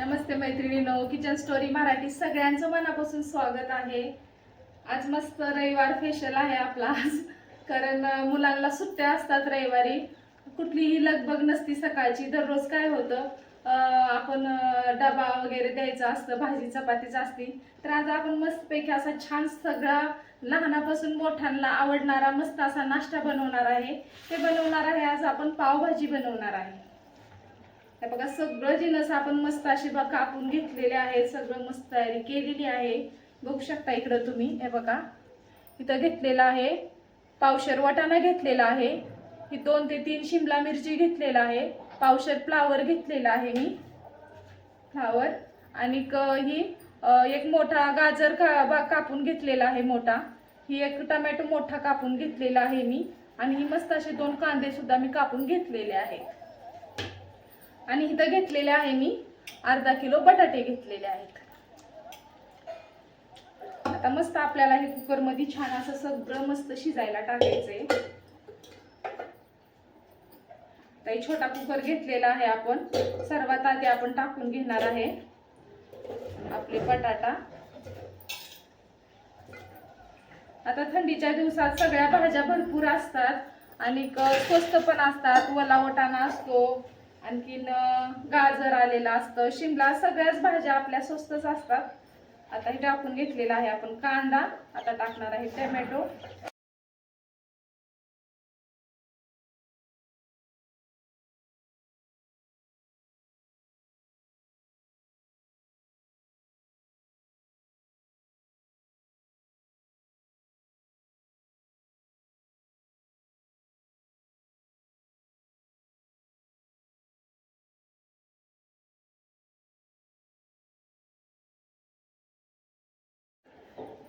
नमस्ते मैत्रिणीनो kitchen story Marathi सगळ्यांचं मनापासून स्वागत आहे. आज मस्त रविवार फेशल आहे आपला. आज कारण मुलांना सुट्ट्या असतात रविवारी. कुठलीही लगबग नसती सकाळची. दररोज काय होतं? आपण डबा वगैरे द्यायचा असतं भाजी चपातीचं असती तर आज आपण मस्तपैकी असा छान सगळा लहानापासून मोठ्यांना आवडणारा मस्त असा नाश्ता बनवणार आहे. ते बनवणार आहे आज आपण पावभाजी बनवणार आहे. हे बघा सगळं जिनस आपण मस्त अशी बघा कापून घेतलेले आहेत सगळं मस्त तयारी केलेली आहे. बघू शकता इकडं तुम्ही हे बघा. इथं घेतलेलं आहे पावशर वाटाणा घेतलेला आहे. ही दोन ते तीन शिमला मिरची घेतलेला आहे. पावशर फ्लावर घेतलेला आहे मी. फ्लावर. आणि ही एक मोठा गाजर का बा- कापून घेतलेला आहे मोठा. ही एक टमॅटो मोठा कापून घेतलेला आहे मी. आणि ही मस्त असे दोन कांदे सुद्धा मी कापून घेतलेले आहेत. आणि इथं घेतलेले आहे मी अर्धा किलो बटाटे घेतलेले आहेत. आता मस्त आपल्याला हे कुकरमध्ये छान असं सगळं मस्त शिजायला टाकायचंय. तर छोटा कुकर घेतलेला आहे आपण. सर्वात आधी आपण टाकून घेणार आहे आपले बटाटा. आता थंडीच्या दिवसात सगळ्या भाज्या भरपूर असतात आणि स्वस्त पण असतात वला वटाणा असतो. आणखीन गाजर आलेलं असतं शिमला सगळ्याच भाज्या आपल्या स्वस्तच असतात. आता हे टाकून घेतलेलं आहे आपण कांदा आता टाकणार आहे टोमॅटो.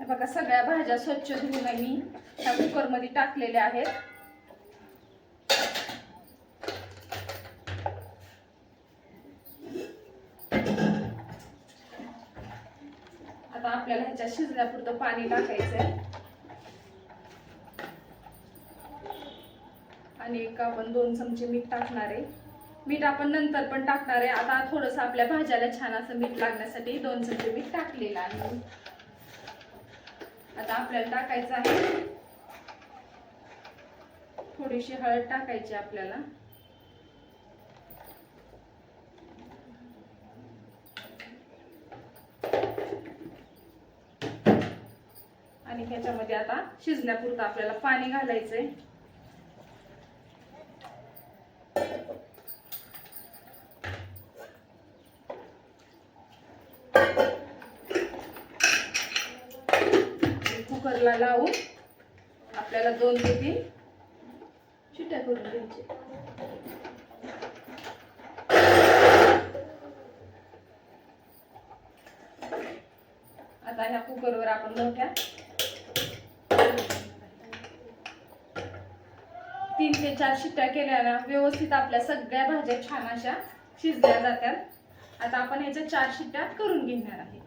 हे बघा सगळ्या भाज्या स्वच्छ धुवून मी. ह्या कुकरमध्ये टाकलेल्या आहेत. आता आपल्याला ह्याच्या शिजण्यापुरतं पाणी टाकायचंय. आणि एक आपण दोन चमचे मीठ टाकणार आहे. मीठ आपण नंतर पण टाकणार आहे. आता थोडंसं आपल्या भाज्याला छान असं मीठ लागण्यासाठी दोन चमचे मीठ टाकलेलं आहे. आता आपल्याला टाकायचं आहे. थोडीशी हळद टाकायची आपल्याला. आणि ह्याच्यामध्ये आता शिजण्यापुरतं आपल्याला पाणी घालायचंय. कुकरला लावून आपल्याला दोन ते तीन शिट्या करून घ्यायचे. आता ह्या कुकरवर आपण मोठ्या तीन ते चार शिट्ट्या केल्यानं व्यवस्थित आपल्या सगळ्या भाज्या छान अशा शिजल्या जातात. आता आपण ह्याच्या चार शिट्ट्या करून घेणार आहे.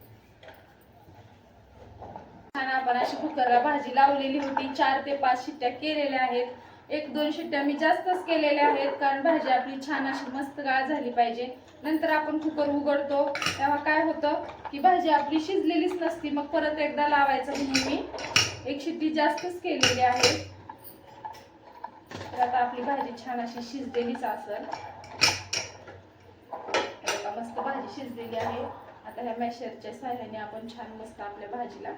छान आपण अशी कुकरला भाजी लावलेली होती. चार ते पाच शिट्ट्या केलेल्या आहेत. एक दोन शिट्ट्या मी जास्तच केलेल्या आहेत कारण भाजी आपली छान अशी मस्त गाळ झाली पाहिजे. नंतर आपण कुकर उघडतो. तेव्हा काय होतं की भाजी आपली शिजलेलीच नसती मग परत एकदा लावायचं म्हणून मी एक शिट्टी जास्तच केलेली आहे. तर आता आपली भाजी छान अशी शिजलेलीच असेल. मस्त भाजी शिजलेली आहे. आता ह्या मॅशरच्या सहाय्याने आपण छान मस्त आपल्या भाजीला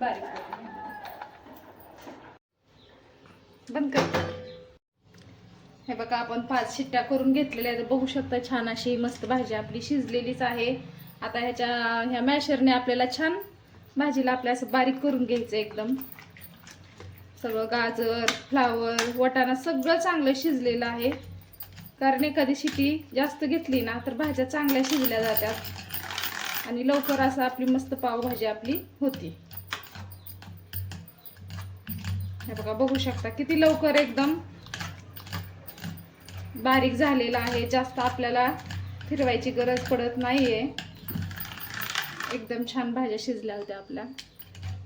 बारीक करून बंद कर. हे बघा आपण पाच शिट्ट्या करून घेतलेल्या आहेत. बघू शकता छान अशी मस्त भाजी आपली शिजलेलीच आहे. आता ह्याच्या ह्या मॅशरने आपल्याला छान भाजीला आपल्या असं बारीक करून घ्यायचं एकदम. सगळं गाजर फ्लावर वटाणा सगळं चांगलं शिजलेलं आहे. कारण एखादी शिटी जास्त घेतली ना तर भाज्या चांगल्या शिजल्या जातात. आणि लवकर असं आपली मस्त पावभाजी आपली होती. हे बघा बघू शकता किती लवकर एकदम बारीक झालेला आहे. जास्त आपल्याला फिरवायची गरज पडत नाहीये. एकदम छान भाज्या शिजल्या होत्या आपल्या.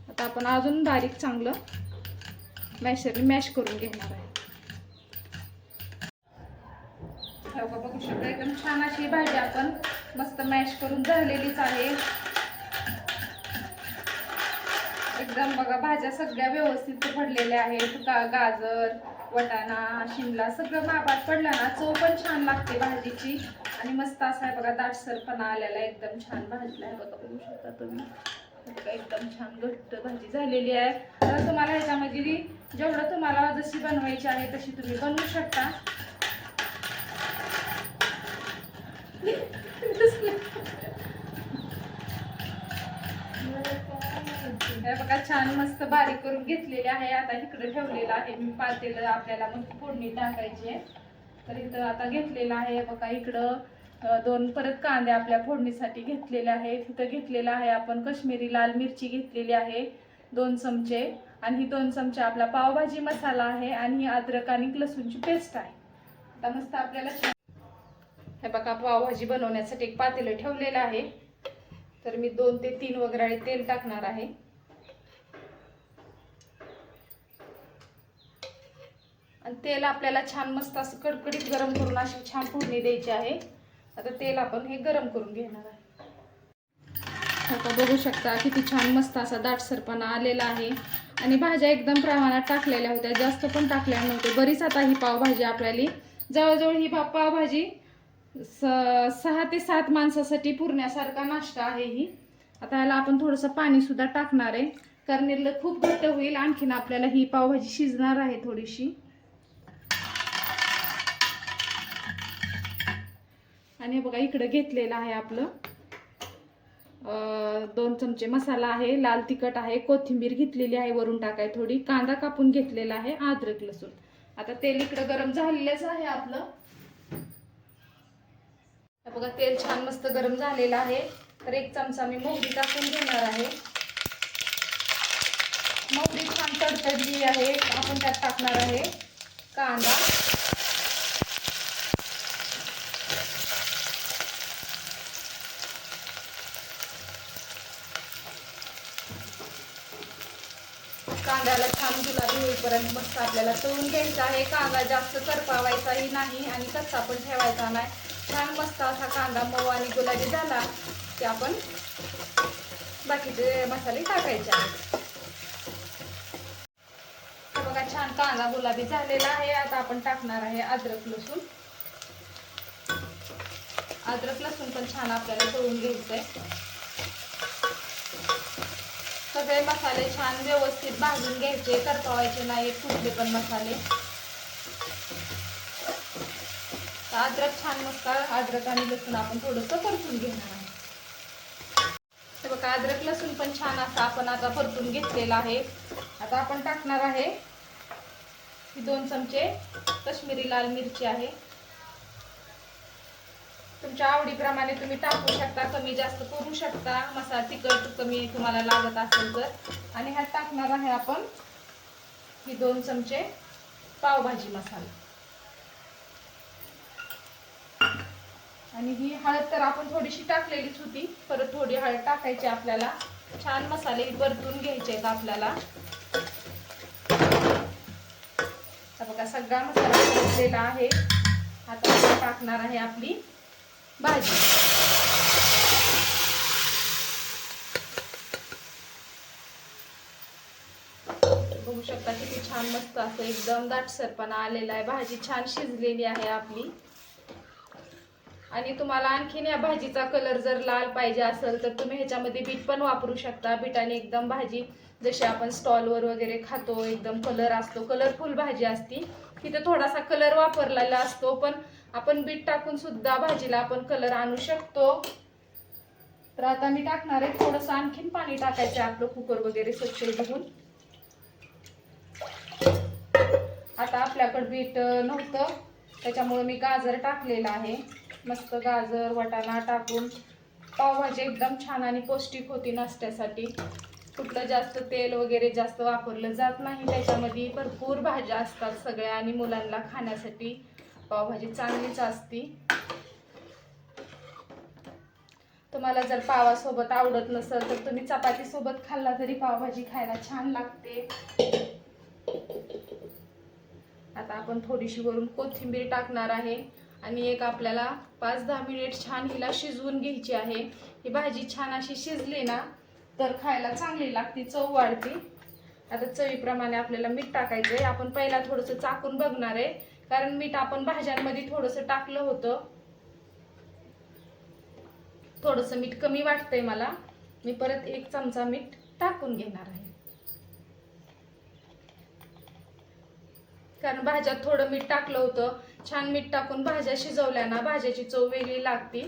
आता आपण अजून बारीक चांगलं मॅशरने मॅश करून घेणार आहे. हो का बघू शकता. एकदम छान अशी भाजी आपण मस्त मॅश करून झालेलीच आहे. एकदम बघा भाज्या सगळ्या व्यवस्थित पडलेल्या आहेत. गाजर वटाणा शिमला सगळं मापात पडला ना चव पण छान लागते भाजीची. आणि मस्त असा आहे बघा दाटसरपणा आलेला आहे. एकदम छान भाजला आहे बघा बघू शकता तुम्ही. एकदम छान घट्ट भाजी झालेली आहे. तर तुम्हाला ह्याच्यामध्ये जेवढं तुम्हाला जशी बनवायची आहे तशी तुम्ही बनवू शकता हे बघा छान मस्त बारीक करून घेतलेले आहे. आता इकडे ठेवलेलं आहे. मी पातेलं आपल्याला मग फोडणी टाकायची आहे. तर इथं आता घेतलेलं आहे. बघा इकडं दोन परत कांदे आपल्या फोडणीसाठी घेतलेले आहेत. तिथं घेतलेलं आहे आपण कश्मीरी लाल मिरची घेतलेली आहे दोन चमचे. आणि ही दोन चमचे आपला पावभाजी मसाला आहे आणि ही अद्रक आणि लसूणची पेस्ट आहे. आता मस्त आपल्याला छान हे बघा पावभाजी बनवण्यासाठी एक पातेलं ठेवलेलं आहे. तर मी दोन ते तीन वगैरे तेल टाकणार आहे. आणि तेल आपल्याला छान मस्त असं कडकडीत गरम करून अशी छान फोडणी द्यायची आहे. आता तेल आपण हे गरम करून घेणार आहे. आता बघू शकता किती छान मस्त असा दाटसरपणा आलेला आहे. आणि भाज्या एकदम प्रमाणात टाकलेल्या होत्या जास्त पण टाकल्या नव्हत्या. बरीच आता ही पावभाजी आपल्याला जवळजवळ ही पावभाजी स सहा ते सात माणसासाठी पुरण्यासारखा नाश्ता आहे ही. आता याला आपण थोडंसं पाणी सुद्धा टाकणार आहे. कारण खूप घट्ट होईल. आणखीन आपल्याला ही पावभाजी शिजणार आहे थोडीशी. आणि बघा इकडं घेतलेलं आहे आपलं. दोन चमचे मसाला आहे लाल तिखट आहे कोथिंबीर घेतलेली आहे वरून टाकाय थोडी कांदा कापून घेतलेला आहे अद्रक लसूण. आता तेल इकडं गरम झालेलंच आहे आपलं. बघा तेल छान मस्त गरम झालेलं आहे. तर एक चमचा मी मोहरी टाकून घेणार आहे. मोहरी छान तडतडली आहे. आपण त्यात टाकणार आहे कांदा. कांद्याला छान गुलाबी होईपर्यंत मस्त आपल्याला तळून घ्यायचा आहे. कांदा जास्त करपावायचाही नाही आणि कच्चा पण ठेवायचा नाही. छान मस्त असा कांदा मऊ आणि गुलाबी झाला की आपण बाकीचे मसाले टाकायचे आहेत. बघा छान कांदा गुलाबी झालेला आहे. आता आपण टाकणार आहे अद्रक लसूण. अद्रक लसूण पण छान आपल्याला तळून घ्यायचंय. सगळे मसाले छान व्यवस्थित भाजून घ्यायचे करपवायचे नाही कुठले पण मसाले. तर अद्रक छान मस्त अद्रक आणि लसूण आपण थोडंसं परतून घेणार आहे. हे बघा अद्रक लसूण पण छान असं आपण आता परतून घेतलेला आहे. आता आपण टाकणार आहे ही दोन चमचे कश्मीरी लाल मिरची आहे. तुमच्या आवडीप्रमाणे तुम्ही टाकू शकता कमी जास्त करू शकता. मसाला तिखट कमी तुम्हाला लागत असेल तर. आणि ह्यात टाकणार आहे आपण ही दोन चमचे पावभाजी मसाला. आणि ही हळद तर आपण थोडीशी टाकलेलीच होती. परत थोडी हळद टाकायची आपल्याला. छान मसाले परतून घ्यायचे आहेत आपल्याला. बघा सगळा मसाला परतलेला आहे. आता टाकणार आहे आपली भाजी. बघू शकता किती छान मस्त असं एकदम दाटसरपणा आलेला आहे. भाजी छान शिजलेली आहे आपली. आणि तुम्हाला आणखीन या भाजीचा कलर जर लाल पाहिजे असेल तर तुम्ही ह्याच्यामध्ये बीट पण वापरू शकता. बीटाने एकदम भाजी जशी आपण स्टॉलवर वगैरे खातो एकदम कलर असतो. कलरफुल भाजी असती. तिथे थोडासा कलर वापरलेला असतो पण आपण बीट टाकून सुद्धा भाजीला आपण कलर आणू शकतो. तर आता मी टाकणार आहे थोडंसं आणखीन पाणी टाकायचं आपलं कुकर वगैरे स्वच्छ धुवून. आता आपल्याकडे बीट नव्हतं त्याच्यामुळे मी गाजर टाकलेलं आहे. मस्त गाजर वटाणा टाकून पावभाजी एकदम छान आणि पौष्टिक होती नाश्त्यासाठी. कुठलं जास्त तेल वगैरे जास्त वापरलं जात नाही त्याच्यामध्ये भरपूर भाज्या असतात सगळ्या आणि मुलांना खाण्यासाठी. पावभाजी चांगलीच असती. तुम्हाला जर पावासोबत आवडत नसेल तर तुम्ही चपातीसोबत खाल्ला तरी पावभाजी खायला छान लागते. आता आपण थोडीशी वरून कोथिंबीर टाकणार आहे. आणि एक आपल्याला पाच दहा मिनिट छान हिला शिजवून घ्यायची आहे. ही भाजी छान अशी शिजली ना तर खायला चांगली लागते चव वाढते. आता चवीप्रमाणे आपल्याला मीठ टाकायचं आहे आपण पहिला थोडंसं चाकून बघणार आहे कारण मीठ आपण भाज्यांमध्ये थोडंसं टाकलं होतं. थोडंसं मीठ कमी वाटतंय मला. मी परत एक चमचा मीठ टाकून घेणार आहे. कारण भाज्यात थोडं मीठ टाकलं होतं. छान मीठ टाकून भाज्या शिजवल्या ना भाज्याची चव वेगळी लागते.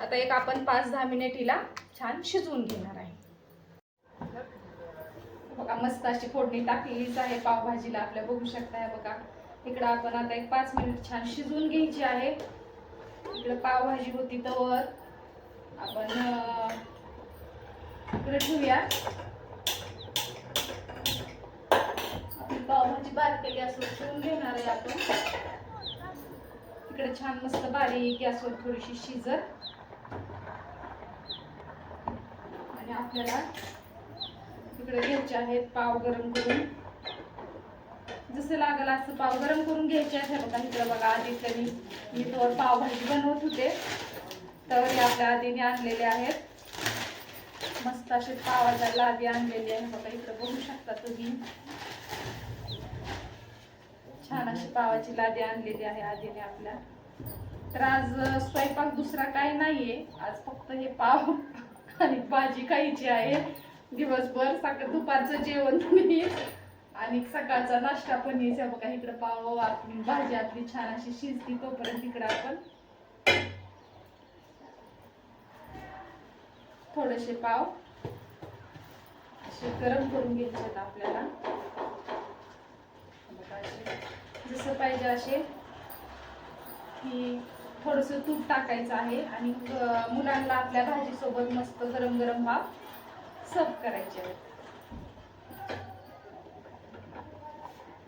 आता एक आपण पाच दहा मिनिट हिला छान शिजवून घेणार आहे. बघा मस्त अशी फोडणी टाकलेलीच आहे पावभाजीला आपल्या. बघू शकताय बघा. इकडं आपण आता एक पाच मिनिट छान शिजवून घ्यायची आहे. इकडं पावभाजी होती तर आपण इकडे ठेवूया. ठेवून आपण इकडे छान मस्त बारीक गॅसवर थोडीशी शिजत. आणि आपल्याला इकडे घ्यायचे आहेत पाव गरम करून. जसं लागलं असं पाव गरम करून घ्यायचे आहे बघा इकडं बघा आधी त्यांनी मी तोवर पावभाजी बनवत होते. तर हे आपल्या आधीने आणलेले आहेत. मस्त असे पावाच्या लादी आणलेली आहे बघा इकडं बघू शकता तुम्ही. छान अशी पावाची लादी आणलेली आहे आधीने आपल्या. तर आज स्वयंपाक दुसरा काही नाहीये. आज फक्त हे पाव आणि भाजी खायची आहे. दिवसभर सकाळ दुपारचं जेवण तुम्ही आणि सकाळचा नाश्ता पण यायचा बघा इकडे पाव आपली भाजी आपली छान अशी शिजती. तोपर्यंत इकडे आपण थोडेसे पाव असे गरम करून घ्यायचे आपल्याला. जसं पाहिजे असे की थोडंसं तूप टाकायचं आहे आणि मुलांना आपल्या भाजीसोबत मस्त गरम गरम भाव सर्व करायचे आहेत.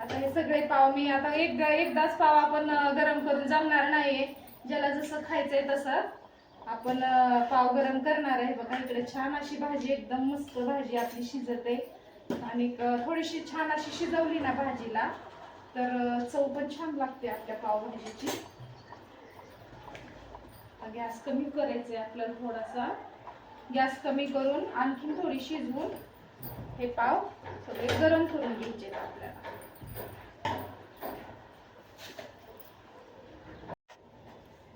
आता हे सगळे पाव मी आता एक एकदाच पाव आपण गरम करून जमणार नाहीये. ज्याला जसं खायचंय तसं आपण पाव गरम करणार आहे. बघा इकडे छान अशी भाजी एकदम मस्त भाजी आपली शिजत. आहे आणि थोडीशी छान अशी शिजवली ना भाजीला तर चव पण छान लागते आपल्या पावभाजीची. गॅस कमी करायचा आहे आपल्याला थोडासा. गॅस कमी करून आणखीन थोडी शिजवून हे पाव सगळे गरम करून घ्यायचे आपल्याला.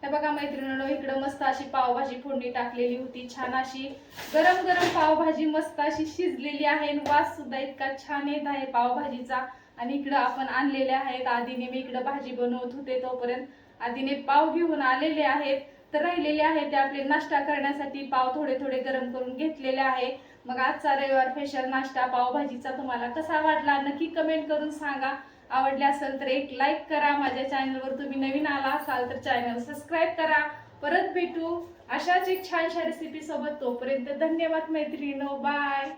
हे बघा मैत्रिणींनो इकडं मस्त अशी पावभाजी फोडणी टाकलेली होती. छान अशी गरम गरम पावभाजी मस्त अशी शिजलेली आहे वास सुद्धा इतका छान येत आहे पावभाजीचा. आणि इकडं आपण आणलेले आहेत. आधीने मी इकडं भाजी बनवत होते तोपर्यंत. आधीने पाव घेऊन आलेले आहेत. तर राहिलेले आहेत ते आपले नाश्ता करण्यासाठी पाव थोडे थोडे गरम करून घेतलेले आहे. मग आजचा रविवार स्पेशल नाश्ता पावभाजीचा तुम्हाला कसा वाटला? नक्की कमेंट करून सांगा. आवडले असेल तर एक लाईक करा. माझ्या चॅनलवर तुम्ही नवीन आला असाल तर चॅनल सबस्क्राईब करा. परत भेटू. अशाच एक छानशा रेसिपीसोबत तोपर्यंत धन्यवाद मैत्रिणीनो. बाय